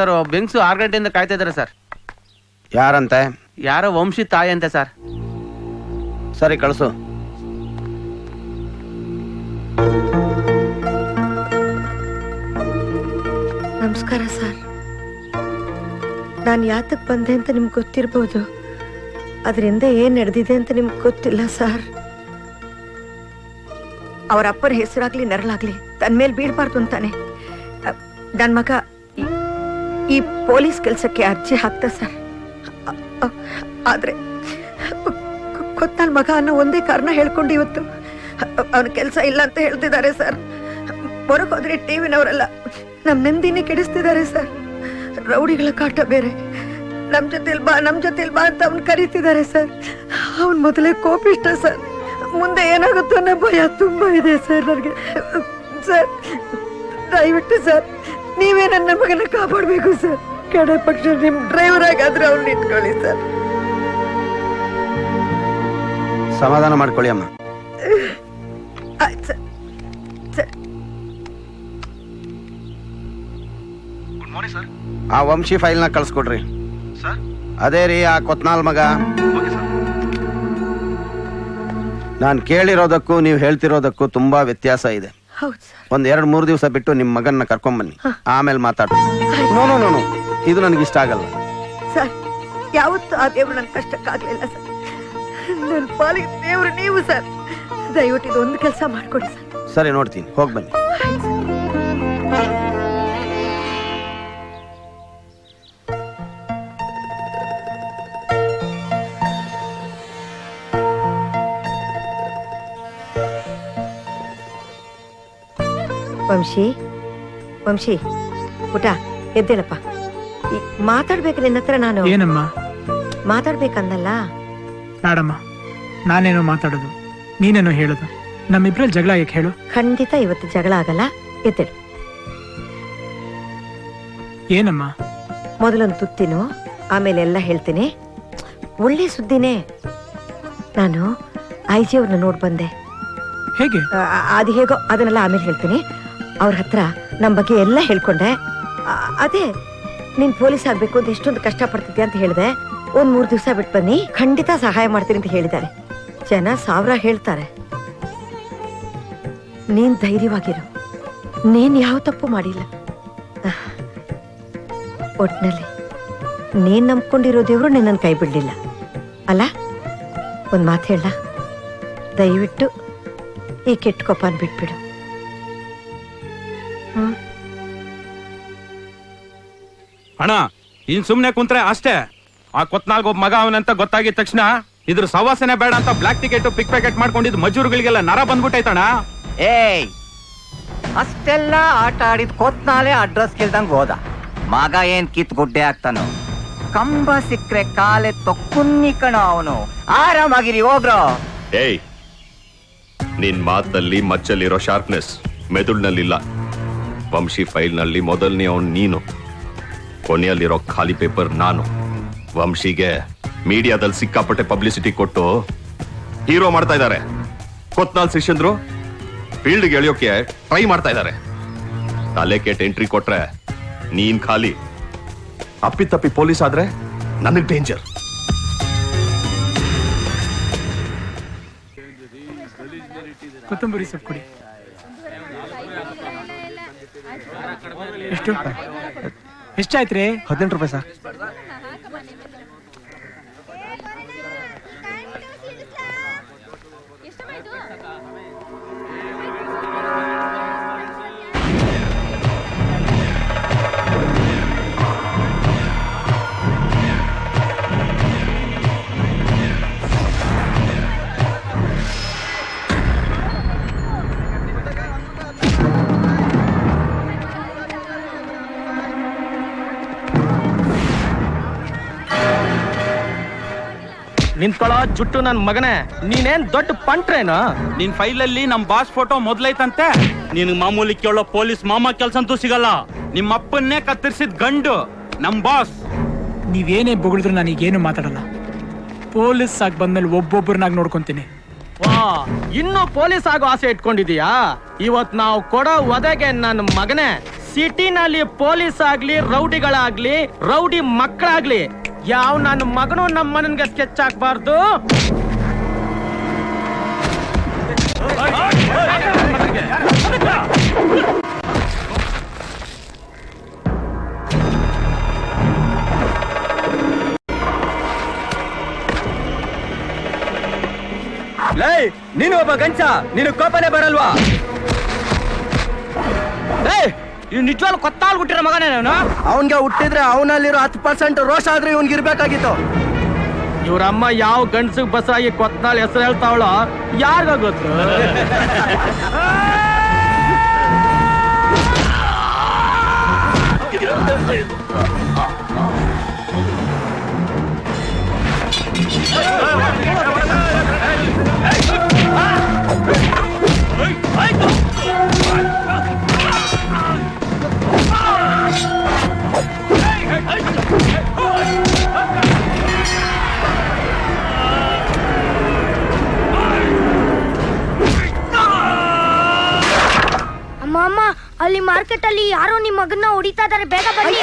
Sir ಬೆಂಗ್ಸು ಆರು ಗಂಟೆಯಿಂದ ಕಾಯ್ತಾ ಇದ್ದಾರೆ ಸರ್. ಯಾರಂತೆ? ಯಾರೋ ವಂಶಿ ತಾಯಿ ಅಂತೆ ಸರ್. ಸರಿ ಕಳಿಸು. ನಮಸ್ಕಾರ ಸರ್. ನಾನು ಯಾತಕ್ಕೆ ಬಂದೆ ಅಂತ ನಿಮ್ಗೆ ಗೊತ್ತಿರ್ಬೋದು. ಅದರಿಂದ ಏನು ನಡೆದಿದೆ ಅಂತ ನಿಮ್ಗೆ ಗೊತ್ತಿಲ್ಲ ಸರ್. ಅವರ ಅಪ್ಪನ ಹೆಸರಾಗ್ಲಿ ನೆರಳಾಗ್ಲಿ ತನ್ನ ಮೇಲೆ ಬೀಳ್ಬಾರ್ದು ಅಂತಾನೆ. ನನ್ನ ಮಗ ಈ- ಪೊಲೀಸ್ ಕೆಲಸಕ್ಕೆ ಅರ್ಜಿ ಹಾಕ್ತ ಸರ್. ಆದರೆ ಗೊತ್ತಲ್ ಮಗ ಅನ್ನೋ ಒಂದೇ ಕಾರಣ ಹೇಳ್ಕೊಂಡು ಇವತ್ತು ಅವನ ಕೆಲಸ ಇಲ್ಲ ಅಂತ ಹೇಳ್ತಿದ್ದಾರೆ ಸರ್. ಹೊರಗೆ ಹೋದ್ರೆ ಟಿವಿನವರೆಲ್ಲ ನಮ್ ನೆಮ್ಮದಿನೇ ಕೆಡಿಸ್ತಿದ್ದಾರೆ ಸರ್. ರೌಡಿಗಳ ಕಾಟ ಬೇರೆ. ನಮ್ ಜೊತೆಲ್ ಬಾ, ನಮ್ ಜೊತೆಲ್ ಬಾ ಅಂತ ಅವ್ನ್ ಕರೀತಿದ್ದಾರೆ ಸರ್. ಅವನ್ ಮೊದಲೇ ಕೋಪಿಷ್ಟ ಸರ್. ಮುಂದೆ ಏನಾಗುತ್ತೋ ಅನ್ನೋ ಭಯ ತುಂಬಾ ಇದೆ ಸರ್ ನನಗೆ. ಸರ್, ದಯವಿಟ್ಟು ಸರ್. ನೀವೇ ನನ್ನ ಮಗನ ಕಾಪಾಡಬೇಕು ಸರ್ ಕಡೆ ಪಕ್ಷ ನಿಮ್ ಡ್ರೈವರ್ ಆಗಾದ್ರೆ ಅವ್ನು ನಿಂತ್ಕೊಳ್ಳಿ ಸರ್ ಸಮಾಧಾನ ಮಾಡ್ಕೊಳ್ಳಿ ಅಮ್ಮ. ಆಯ್ತು ಸರ್ ಸರ್ ಆ ವಂಶಿ ಫೈಲ್ನ ಕಳ್ಸ್ಕೊಡ್ರಿ. ಅದೇ ರೀ ಆ ಕೊತ್ನಾಲ್ ಮಗ. ನಾನು ಕೇಳಿರೋದಕ್ಕೂ ನೀವು ಹೇಳ್ತಿರೋದಕ್ಕೂ ತುಂಬಾ ವ್ಯತ್ಯಾಸ ಇದೆ. ಹೌದು ಸರ್. ಒಂದ್ ಎರಡ್ ಮೂರು ದಿವಸ ಬಿಟ್ಟು ನಿಮ್ಮ ಮಗನ್ನ ಕರ್ಕೊಂಬನ್ನಿ. ಆಮೇಲೆ ಮಾತಾಡ. ನೋ ನೋ ನೋ ಇದು ನನಗೆ ಇಷ್ಟ ಆಗಲ್ಲ. ಸರ್ ಯಾವತ್ತೂ ಆ ದೇವ್ರು ನನ್ನ ಕಷ್ಟಕ್ಕಾಗ್ಲಿಲ್ಲ ಸರ್. ನನ್ನ ಪಾಲಿಗೆ ದೇವ್ರು ನೀವು ಸರ್. ದಯವಿಟ್ಟು ಇದು ಒಂದು ಕೆಲಸ ಮಾಡ್ಕೊಡಿ ಸರ್. ಸರಿ ನೋಡ್ತೀನಿ. ಹೋಗಿ ಬನ್ನಿ. ವಂಶಿ? ವಂಶಿ ಪುಟ ಎದ್ದೇಳಪ್ಪ. ಮಾತಾಡ್ಬೇಕು ನಿನ್ನ ಹತ್ರ ನಾನು. ಏನಮ್ಮ? ಮಾತಾಡ್ಬೇಕಂದಲ್ಲ? ನಾಡಮ್ಮ ನಾನೇನೋ ಮಾತಾಡೋದು ನೀನೇನೋ ಹೇಳೋದು. ನಮ್ಮಿಬ್ರಲ್ಲಿ ಜಗಳ ಯಾಕೆ ಹೇಳು? ಖಂಡಿತ ಇವತ್ತು ಜಗಳ ಆಗಲ್ಲ ಎದ್ದೇಳು. ಏನಮ್ಮ? ಮೊದಲೊಂದು ತುತ್ತಿನು ಆಮೇಲೆ ಎಲ್ಲ ಹೇಳ್ತೀನಿ. ಒಳ್ಳೆ ಸುದ್ದಿನೇ. ನಾನು ಐ ಜಿ ಅವ್ರನ್ನ ನೋಡ್ ಬಂದೆ. ಹೇಗೆ? ಆ, ಅದು ಹೇಗೋ ಅದನ್ನೆಲ್ಲ ಆಮೇಲೆ ಹೇಳ್ತೀನಿ. ಅವ್ರ ಹತ್ರ ನಮ್ಮ ಬಗ್ಗೆ ಎಲ್ಲ ಹೇಳ್ಕೊಂಡೆ. ಅದೇ, ನೀನ್ ಪೊಲೀಸ್ ಆಗ್ಬೇಕು ಅಂತ ಎಷ್ಟೊಂದು ಕಷ್ಟ ಪಡ್ತಿದ್ಯಾ ಅಂತ ಹೇಳಿದೆ. ಒಂದ್ ಮೂರ್ ದಿವಸ ಬಿಟ್ಟು ಬನ್ನಿ. ಖಂಡಿತ ಸಹಾಯ ಮಾಡ್ತೀನಿ ಅಂತ ಹೇಳಿದ್ದಾರೆ. ಜನ ಸಾವಿರ ಹೇಳ್ತಾರೆ. ನೀನ್ ಧೈರ್ಯವಾಗಿರು. ನೀನ್ ಯಾವ ತಪ್ಪು ಮಾಡಿಲ್ಲ. ಒಟ್ನಲ್ಲಿ ನೀನ್ ನಂಬ್ಕೊಂಡಿರೋ ದೇವ್ರು ನಿನ್ನನ್ನು ಕೈ ಬಿಡ್ಲಿಲ್ಲ. ಅಲ್ಲ, ಒಂದ್ ಮಾತು ಹೇಳ ದಯವಿಟ್ಟು ಈ ಕೆಟ್ಟ ಕೋಪನ್ ಬಿಟ್ಬಿಡು. ಅಣ್ಣ ಇನ್ ಸುಮ್ನೆ ಕುಂತ್ರೆ ಅಷ್ಟೇ. ಆ ಕೊತ್ನಾಲ್ಗ ಒಬ್ಬ ಮಗ ಅವನಂತ ಗೊತ್ತಾಗಿದ ತಕ್ಷಣ ಇದ್ರ ಸವಾಸನೆ ಬೇಡ ಅಂತ ಬ್ಲಾಕ್ ಟಿಕೆಟ್ ಪಿಕ್ ಪ್ಯಾಕೆಟ್ ಮಾಡ್ಕೊಂಡಿದ್ ಮಜೂರ್ಗಳಿಗೆಲ್ಲ ನರ ಬಂದ್ಬಿಟ್ಟೈತಣ ಏಯ್ ಅಷ್ಟೆಲ್ಲ ಆಟ ಆಡಿದ್ ಕೊತ್ನಾಲೆ ಅಡ್ರೆಸ್ ಕೇಳ್ದಂಗ್ ಹೋದ. ಮಗ ಏನ್ ಕಿತ್ ಗುಡ್ಡೆ ಆಗ್ತಾನೋ. ಕಂಬ ಸಿಕ್ಕ್ರೆ ಕಾಲೆ ತೊಕ್ಕುನ್ನಿ ಕಣ ಅವನು. ಆರಾಮಾಗಿರಿ ಹೋಗ್ರೋ. ಏಯ್ ನಿನ್ ಮಾತಲ್ಲಿ ಮಚ್ಚಲ್ಲಿರೋ ಶಾರ್ಪ್ನೆಸ್ ಮೆದುಳಿನಲ್ಲಿಲ್ಲ. ವಂಶಿ ಫೈಲ್ನಲ್ಲಿ ಮೊದಲನೇ ಅವನು ನೀನು. ಕೊನೆಯಲ್ಲಿರೋ ಖಾಲಿ ಪೇಪರ್ ನಾನು. ವಂಶಿಗೆ ಮೀಡಿಯಾದಲ್ಲಿ ಸಿಕ್ಕಾಪಟ್ಟೆ ಪಬ್ಲಿಸಿಟಿ ಕೊಟ್ಟು ಹೀರೋ ಮಾಡ್ತಾ ಇದ್ದಾರೆ. ಕೊತ್ನಾಲ್ ಶಿಷ್ಯಂದ್ರು ಫೀಲ್ಡ್ಗೆ ಎಳೆಯೋಕೆ ಟ್ರೈ ಮಾಡ್ತಾ ಇದ್ದಾರೆ. ತಲೆ ಕೆಟ್ಟ ಎಂಟ್ರಿ ಕೊಟ್ರೆ ನೀನ್ ಖಾಲಿ. ಅಪ್ಪಿತಪ್ಪಿ ಪೊಲೀಸ್ ಆದ್ರೆ ನನಗ್ ಡೇಂಜರ್. ಕೊತ್ತಂಬರಿ ಸೊಪ್ಪು ಕೊಡಿ. ಎಷ್ಟು? ಎಷ್ಟಾಯ್ತ್ರಿ? ಹದಿನೆಂಟು ರೂಪಾಯಿ ಸರ್. ನಿಂತ್ಕೊಳ್ಳೋ ಜುಟ್ಟು ನನ್ ಮಗನೇ. ನೀನೇನ್ ದೊಡ್ಡ ಪಂಟ್ರೇನು? ನಿನ್ ಫೈಲಲ್ಲಿ ನಮ್ ಬಾಸ್ ಫೋಟೋ ಮೊದ್ಲೈತಂತೆ. ನಿನ್ ಮಾಮೂಲಿ ಕೇಳೋ ಪೊಲೀಸ್ ಮಾಮ ಕೆಲ್ಸ ಅಂತೂ ಸಿಗಲ್ಲ. ನಿಮ್ಮಪ್ಪನ್ನೇ ಕತ್ತರಿಸಿದ ಗಂಡು ನಮ್ ಬಾಸ್. ನೀವೇನೇ ಬೊಗಳಿದ್ರು ನಾನೀಗೇನು ಮಾತಾಡಲ್ಲ. ಪೊಲೀಸ್ ಆಗಿ ಬಂದ್ಮೇಲೆ ಒಬ್ಬೊಬ್ಬರನ್ನಾಗಿ ನೋಡ್ಕೊಂತೀನಿ. ವಾ ಇನ್ನು ಪೊಲೀಸ್ ಆಗೋ ಆಸೆ ಇಟ್ಕೊಂಡಿದೀಯಾ? ಇವತ್ ನಾವು ಕೊಡೋ ಒದಗೆ ನನ್ನ ಮಗನೇ. ಸಿಟಿನಲ್ಲಿ ಪೊಲೀಸ್ ಆಗ್ಲಿ ರೌಡಿಗಳಾಗ್ಲಿ ರೌಡಿ ಮಕ್ಕಳಾಗ್ಲಿ ಯಾವ ನನ್ನ ಮಗನು ನಮ್ಮ ಮನನ್ಗೆ ಸ್ಕೆಚ್ ಹಾಕ್ಬಾರ್ದು ಲೈ ನೀನು ಒಬ್ಬ ಗಂಚ ನೀನು ಕೋಪನೆ ಬರಲ್ವಾ? ನಿಜವಾಗ್ಲು ಕೊತ್ತಾಲ್ ಹುಟ್ಟಿರೋ ಮಗನೇ ನಾನು? ಅವನ್ಗೆ ಹುಟ್ಟಿದ್ರೆ ಅವನಲ್ಲಿರೋ ಹತ್ತು ಪರ್ಸೆಂಟ್ ರೋಷ ಆದ್ರೆ ಇವನ್ಗೆ ಇರ್ಬೇಕಾಗಿತ್ತು. ಇವ್ರಮ್ಮ ಯಾವ ಗಂಡ್ಸಿಗೆ ಬಸ್ಸಾಗಿ ಕೊತ್ತಾಲ್ ಹೆಸರು ಹೇಳ್ತಾವಳೋ ಯಾರಿಗ ಗೊತ್ತು? ಅಮ್ಮ ಅಮ್ಮ ಅಲ್ಲಿ ಮಾರ್ಕೆಟ್ ಅಲ್ಲಿ ಯಾರೋ ನಿಮ್ಮ ಮಗನ್ನ ಹೊಡಿತಾ ಇದಾರೆ. ಬೇಗ ಬನ್ನಿ.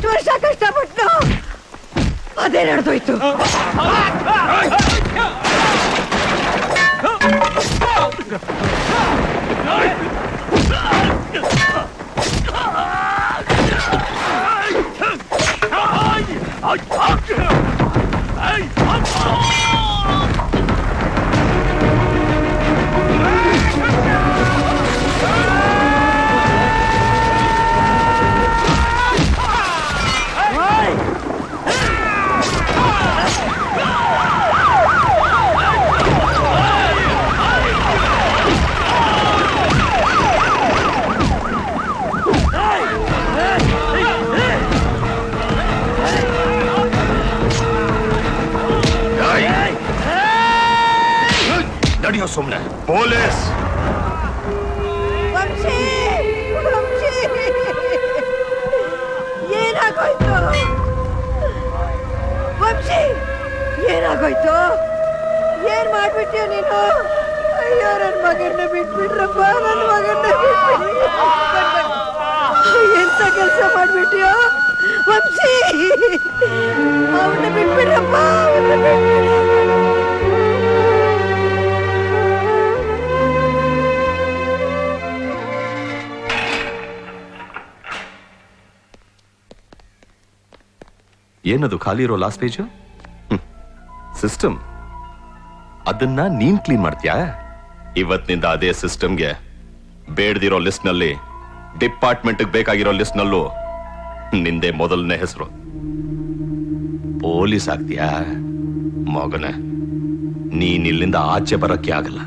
ಇಷ್ಟು ವರ್ಷ ಕಷ್ಟಪಟ್ಟು ಅದೇ ನಡೆದೋಯ್ತು ನಡೆಯೋ ಮಗನ್ನ ನನ್ನ ನನ್ ಮಗನ್ನ. ಎಂತ ಕೆಲಸ ಮಾಡ್ಬಿಟ್ಯೋ? ವಂಶಿ! ಅವನ್ನ ಬಿಟ್ಬಿಡ್ರಪ್ಪ ಏನದು, ಖಾಲಿ ಇರೋ ಲಾಸ್ಟ್ ಪೇಜು ಸಿಸ್ಟಮ್ ಅದನ್ನ ನೀನ್ ಕ್ಲೀನ್ ಮಾಡ್ತೀಯಾ? ಇವತ್ತಿನಿಂದ ಅದೇ ಸಿಸ್ಟಮ್ಗೆ ಬೇಡದಿರೋ ಲಿಸ್ಟ್ನಲ್ಲಿ ಡಿಪಾರ್ಟ್ಮೆಂಟ್ ಬೇಕಾಗಿರೋ ಲಿಸ್ಟ್ನಲ್ಲೂ ನಿಂದೆ ಮೊದಲನೇ ಹೆಸರು. ಪೊಲೀಸ್ ಆಗ್ತೀಯಾ? ಮಗನೇ, ನೀನ್ ಇಲ್ಲಿಂದ ಆಚೆ ಬರಕ್ಕೆ ಆಗಲ್ಲ.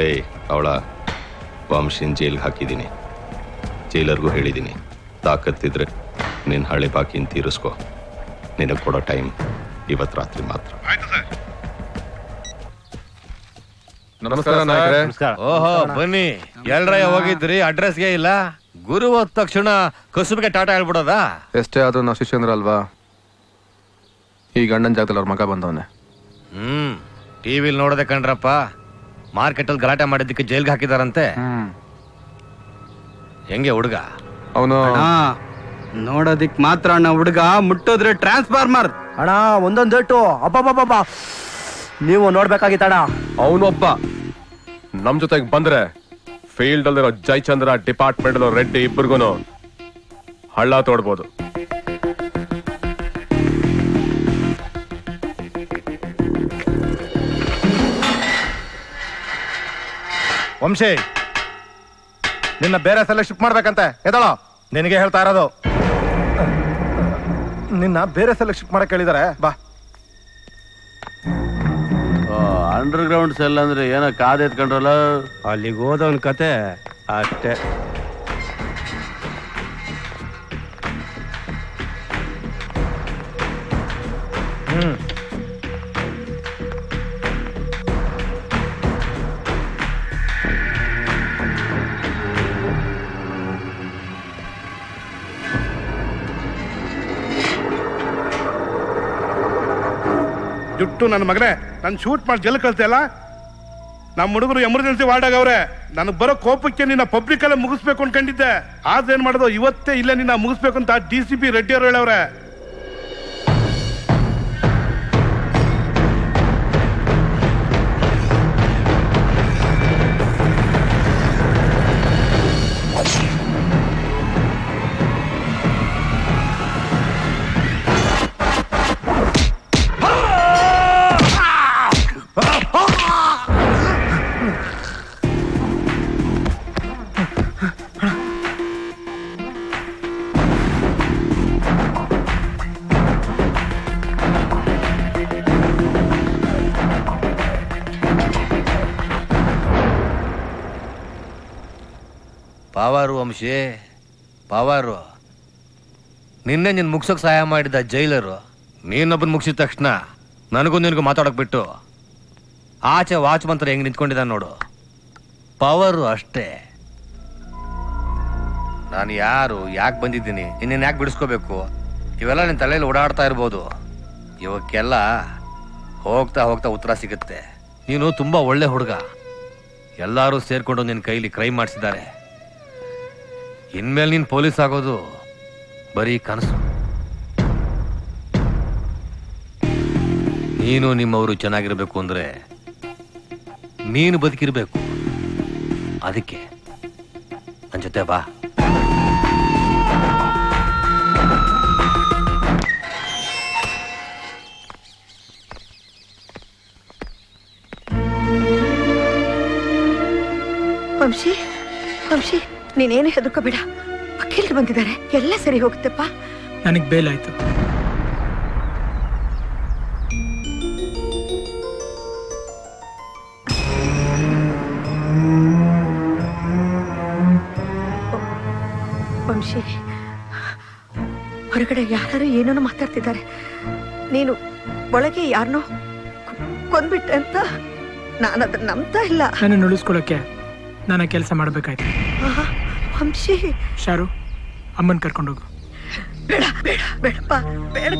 ಲೇ, ಅವಳ ವಂಶಿನ್ ಜೈಲ್ಗೆ ಹಾಕಿದ್ದೀನಿ. ಜೈಲರ್ಗೂ ಹೇಳಿದ್ದೀನಿ, ತಾಕತ್ತಿದ್ರೆ ನಿನ್ನ ಹಳೆ ಬಾಕಿನ ತೀರಿಸ್ಕೋ. ನಿನಗೆ ಕೊಡೋ ಟೈಮ್ ಇವತ್ತು ರಾತ್ರಿ ಮಾತ್ರ. ನಮಸ್ಕಾರ ನಾಯಕರೇ. ಓಹೋ ಬನ್ನಿ. ಎಲ್ರಯ್ಯ ಹೋಗಿದ್ರಿ? ಅಡ್ರೆಸ್ಗೆ ಇಲ್ಲ? ಗುರು ಹೋದ ತಕ್ಷಣ ಕಸುಬಿಗೆ ಟಾಟಾ ಹೇಳ್ಬಿಡೋದಾ? ಎಷ್ಟೇ ಆದ್ರೂ ನಾವು ಶಿಷ್ಯಂದ್ರ ಅಲ್ವಾ? ಈ ಗಂಡನ ಜಾಗದಲ್ಲಿ ಅವ್ರ ಮಗ ಬಂದವನೆ. ಹ್ಮ್. ಟಿವಿಲ್ ನೋಡದೆ ಕಣ್ರಪ್ಪ. ಮಾರ್ಕೆಟ್ ಅಲ್ಲಿ ಗಲಾಟೆ ಮಾಡಿದ್ದಕ್ಕೆ ಜೈಲ್ಗೆ ಹಾಕಿದಾರಂತೆ. ಹೆಂಗೆ ಹುಡುಗ? ಅವನು ನೋಡೋದಿಕ್ ಮಾತ್ರ ಅಣ್ಣ ಹುಡುಗ ಮುಟ್ಟೋದ್ರೆ ಟ್ರಾನ್ಸ್ಫಾರ್ಮರ್ ಅಣ್ಣ ಒಂದೊಂದ್ ಏಟು ಅಬ್ಬಬ್ಬಬ್ಬ ನೀವು ನೋಡ್ಬೇಕಾಗಿತ್ತಣ ಅವನೊಬ್ಬ ನಮ್ ಜೊತೆಗೆ ಬಂದ್ರೆ ಫೀಲ್ಡ್ ಅಲ್ಲಿರೋ ಜಯಚಂದ್ರ ಡಿಪಾರ್ಟ್ಮೆಂಟ್ ಅಲ್ಲಿರೋ ರೆಡ್ಡಿ ಇಬ್ಬರಿಗೂ ಹಳ್ಳ ತೋಡ್ಬೋದು. ವಂಶಿ ನಿನ್ನ ಬೇರೆ ಸಲ ಶಿಫ್ಟ್ ಮಾಡ್ಬೇಕಂತೆ. ಎದಳೋ ನಿನಗೆ ಹೇಳ್ತಾ ಇರೋದು. ನಿನ್ನ ಬೇರೆ ಸೆಲೆಕ್ಷನ್ ಶಿಫ್ಟ್ ಮಾಡಕ್ ಹೇಳಿದಾರೆ. ಬಾ. ಅಂಡರ್ ಗ್ರೌಂಡ್ ಸೆಲ್ ಅಂದ್ರೆ ಏನೋ ಕಾದ್ ಎತ್ಕೊಂಡ್ರಲ್ಲ? ಅಲ್ಲಿಗೆ ಹೋದವನ್ ಕತೆ ಅಷ್ಟೇ. ಜುಟ್ಟು ನನ್ನ ಮಗನೇ, ನಾನು ಶೂಟ್ ಮಾಡಿ ಜಲ್ ಕಳ್ತಿಯಲ್ಲ ನಮ್ಮ ಹುಡುಗರು ಎಮರ್ಜೆನ್ಸಿ ವಾರ್ಡ್ ಆಗವ್ರೆ ನನಗೆ ಬರೋ ಕೋಪಕ್ಕೆ ನಿನ್ನ ಪಬ್ಲಿಕ್ ಅಲ್ಲೇ ಮುಗಿಸ್ಬೇಕು ಅನ್ಕೊಂಡಿದ್ದೆ. ಆದ್ರೆ ಏನ್ ಮಾಡೋದು, ಇವತ್ತೇ ಇಲ್ಲೇ ನಿನ್ನ ಮುಗಿಸ್ಬೇಕು ಅಂತ ಡಿ ಸಿ ಪಿ ರೆಡ್ಡಿ ಅವರು ಹೇಳವ್ರೆ. ವಂಶಿ ಪವಾರು. ನಿನ್ನೆ ನಿನ್ ಮುಗ್ಸೋಕೆ ಸಹಾಯ ಮಾಡಿದ ಜೈಲರು, ನೀನೊಬ್ಬನ್ ಮುಗಿಸಿದ ತಕ್ಷಣ ನನಗೂ ನಿನಗೂ ಮಾತಾಡಕ್ ಬಿಟ್ಟು ಆಚೆ ವಾಚ್ ಮಂತ್ರ ಹೆಂಗ್ ನಿಂತ್ಕೊಂಡಿದ್ದ ನೋಡು. ಪವರು ಅಷ್ಟೇ. ನಾನು ಯಾರು, ಯಾಕೆ ಬಂದಿದ್ದೀನಿ ನಿನ್ನ ಯಾಕೆ ಬಿಡಿಸ್ಕೋಬೇಕು? ಇವೆಲ್ಲ ನಿನ್ನ ತಲೆಯಲ್ಲಿ ಓಡಾಡ್ತಾ ಇರ್ಬೋದು. ಇವಕ್ಕೆಲ್ಲ ಹೋಗ್ತಾ ಹೋಗ್ತಾ ಉತ್ತರ ಸಿಗುತ್ತೆ. ನೀನು ತುಂಬಾ ಒಳ್ಳೆ ಹುಡುಗ. ಎಲ್ಲರೂ ಸೇರಿಕೊಂಡು ನಿನ್ನ ಕೈಲಿ ಕ್ರೈಮ್ ಮಾಡಿಸಿದ್ದಾರೆ. ಇನ್ಮೇಲೆ ನೀನು ಪೊಲೀಸ್ ಆಗೋದು ಬರೀ ಕನಸು. ನೀನು ನಿಮ್ಮವರು ಚೆನ್ನಾಗಿರ್ಬೇಕು ಅಂದ್ರೆ ನೀನು ಬದುಕಿರಬೇಕು. ಅದಕ್ಕೆ ನನ್ನ ಜೊತೆ ಬಾ. ವಂಶಿ ವಂಶಿ. ನೀನೇನು ಹೆದರ್ಕೋಬೇಡ ವಕೀಲರು ಬಂದಿದ್ದಾರೆ. ಎಲ್ಲ ಸರಿ ಹೋಗುತ್ತಪ್ಪ. ನನಗೆ ಬೇಲಾಯ್ತು. ವಂಶಿ ಹೊರಗಡೆ ಯಾರು ಏನೇನೋ ಮಾತಾಡ್ತಿದ್ದಾರೆ. ನೀನು ಒಳಗೆ ಯಾರನ್ನೋ ಕೊಂದ್ಬಿಟ್ಟೆ ಅಂತ ನಾನು ಅದನ್ನ ನಂಬ್ತಾ ಇಲ್ಲ. ನನ್ನ ಉಳಿಸ್ಕೊಳ್ಳೋಕೆ ನಾನು ಕೆಲಸ ಮಾಡಬೇಕಾಯ್ತು. ವಂಶಿ ಶಾರು ಅಮ್ಮನ್ ಕರ್ಕೊಂಡೋಗು. ಬೇಡ ಬೇಡ ಬೇಡಪ್ಪ ಬೇಡ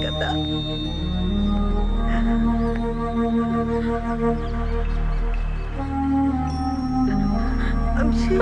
ವಂಶಿ